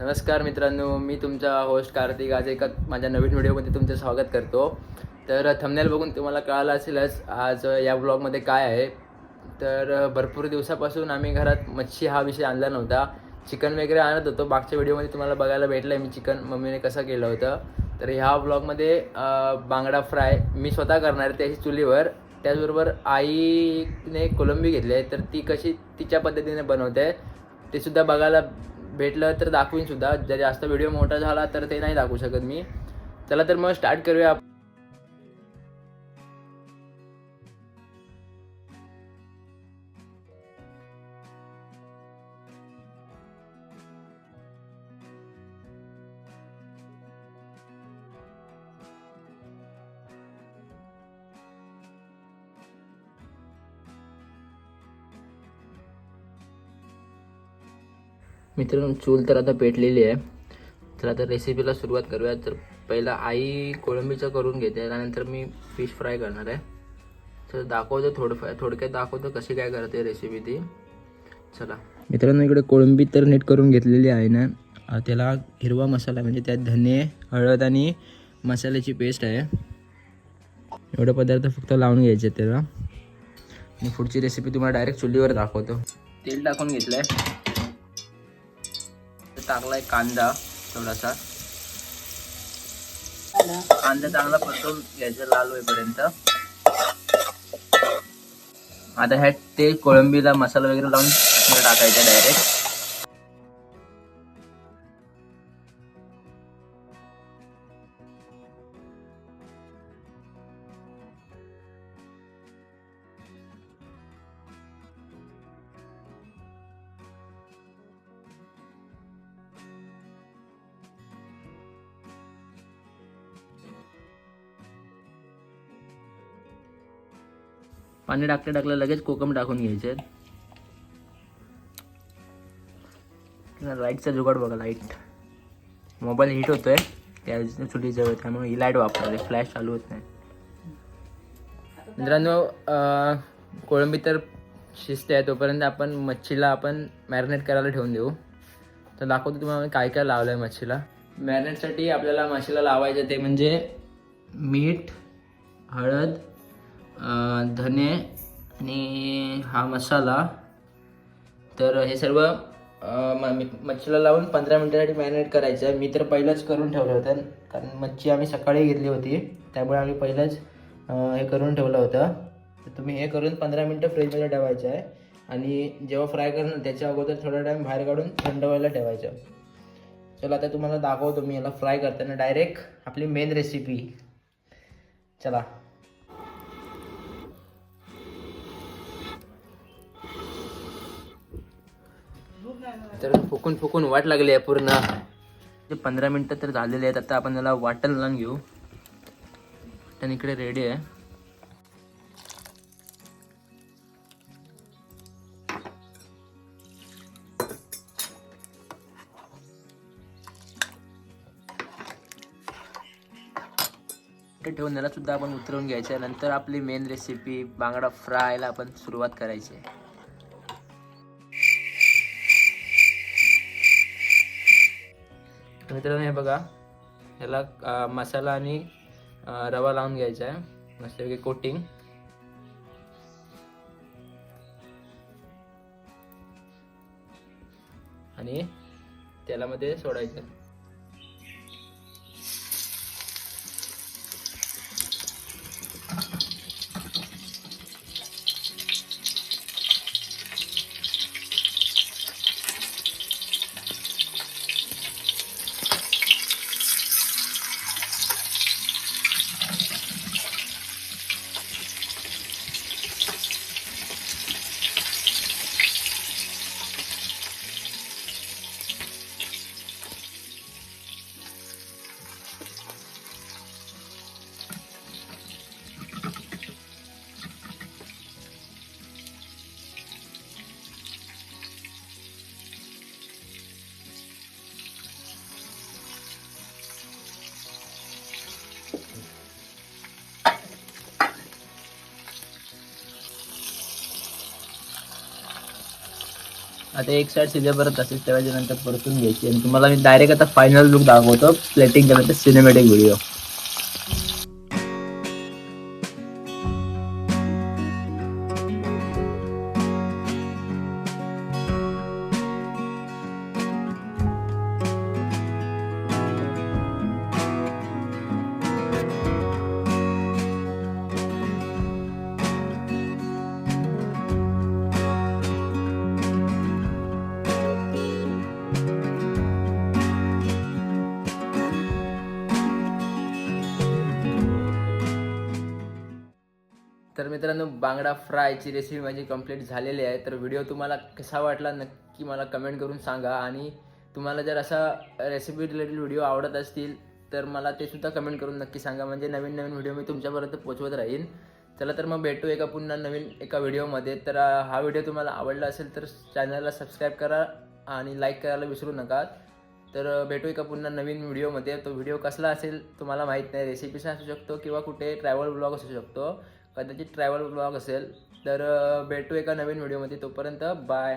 नमस्कार मित्रांनो मी तुमचा होस्ट कार्तिक. आज एका माझ्या नवीन व्हिडिओमध्ये तुमचं स्वागत करतो. तर थंबनेल बघून तुम्हाला कळालं असेलच आज या ब्लॉगमध्ये काय आहे. तर भरपूर दिवसापासून आम्ही घरात मच्छी हा विषय आणला नव्हता. चिकन वगैरे आणत होतो. मागच्या व्हिडिओमध्ये तुम्हाला बघायला भेटलं आहे मी चिकन मम्मीने कसं केलं होतं. तर ह्या ब्लॉगमध्ये बांगडा फ्राय मी स्वतः करणार आहे त्याची चुलीवर. त्याचबरोबर आईने कोलंबी घेतली आहे. तर ती कशी तिच्या पद्धतीने बनवते ते सुद्धा बघायला भेटलं तर दाखवीन सुद्धा. जर जास्त व्हिडिओ मोठा झाला तर ते नाही दाखवू शकत मी. चला तर मग स्टार्ट करूया. मित्रांनो चूल तर आता पेटलेली आहे. तर आता रेसिपीला सुरुवात करूया. तर पहिला आई कोळंबीचं करून घेते. त्यानंतर मी फिश फ्राय करणार आहे. तर दाखवतो थोडंफार थोडक्यात दाखवतो कशी काय करते रेसिपी ती. चला. मित्रांनो इकडे कोळंबी तर नीट करून घेतलेली आहे ना. त्याला हिरवा मसाला म्हणजे त्यात धने हळद आणि मसाल्याची पेस्ट आहे. एवढे पदार्थ फक्त लावून घ्यायचे आहेत त्याला. मी पुढची रेसिपी तुम्हाला डायरेक्ट चुलीवर दाखवतो. तेल टाकून घेतलं आहे टाकलाय कांदा थोडासा. कांदा चांगला परतून घ्यायचा लाल होईपर्यंत. आता ह्यात ते कोळंबीला मसाला वगैरे लावून टाकायचा डायरेक्ट पाणी टाकल्या टाकलं लगेच कोकम टाकून घ्यायचे. लाईटचा जुगाड बघा लाइट. मोबाईल हीट होतोय त्या चुलीजवळ त्यामुळे ही लाइट वापरते फ्लॅश चालू होत नाही. मित्रांनो कोळंबी तर शिजते आहे तोपर्यंत आपण मच्छीला आपण मॅरिनेट करायला ठेवून देऊ. तर दाखवतो तुम्हाला काय काय लावलं आहे मच्छीला मॅरिनेटसाठी आपल्याला मच्छीला लावायचं ते म्हणजे मीठ हळद धने आणि हा मसाला. तर हे सर्व म- मी- मच्छीला लावून पंधरा मिनिटासाठी मॅरिनेट करायचं आहे. मी तर पहिलंच करून ठेवलं होतं कारण मच्छी आम्ही सकाळी घेतली होती. त्यामुळे आम्ही पहिलंच हे करून ठेवलं होतं. तर तुम्ही हे करून पंधरा मिनटं फ्रीजमध्ये ठेवायचं आहे. आणि जेव्हा फ्राय करणार त्याच्या अगोदर थोडा टाईम बाहेर काढून थंड व्हायला ठेवायचं. चला आता तुम्हाला दाखवतो मी याला फ्राय करताना डायरेक्ट आपली मेन रेसिपी चला. तर फुकून फुकून वाट लागली आहे पूर्ण. ते पंधरा मिनटं तर झालेले आहेत. आता आपण त्याला वाटण लावून घेऊ. वाटण इकडे रेडी आहे. ते ठेवून त्याला सुद्धा आपण उतरवून घ्यायचं आहे. नंतर आपली मेन रेसिपी बांगडा फ्रायला आपण सुरुवात करायची आहे. मित्रांनो हे बघा. ह्याला मसाला आणि रवा लावून घ्यायचा आहे. मस्तपैकी कोटिंग. आणि तेलामध्ये सोडायचं. आता एक साईड शिजेपर्यंत असेल तेव्हाच्या नंतर परतून घ्यायची. आणि तुम्हाला मी डायरेक्ट आता फायनल लुक दाखवतो. प्लेटिंग करायचं सिनेमॅटिक व्हिडिओ तर मित्रांनो बांगडा फ्रायची रेसिपी माझी कंप्लीट झालेली आहे. तर व्हिडिओ तुम्हाला कसा वाटला नक्की मला कमेंट करून सांगा. आणि तुम्हाला जर असा रेसिपी रिलेटेड व्हिडिओ आवडत असतील तर मला ते सुद्धा कमेंट करून नक्की सांगा. म्हणजे नवीन नवीन व्हिडिओ मी तुमच्यापर्यंत पोचवत राहीन. चला तर मग भेटू एका पुन्हा नवीन एका व्हिडिओमध्ये तर हा व्हिडिओ तुम्हाला आवडला असेल तर चॅनलला सबस्क्राईब करा आणि लाईक करायला विसरू नका. तर भेटू एका पुन्हा नवीन व्हिडिओमध्ये तो व्हिडिओ कसला असेल तुम्हाला माहीत नाही. रेसिपीचा असू शकतो किंवा कुठे ट्रॅव्हल ब्लॉग असू शकतो. कदाचित ट्रॅव्हल ब्लॉग असेल तर भेटू एका नवीन व्हिडिओमध्ये तोपर्यंत बाय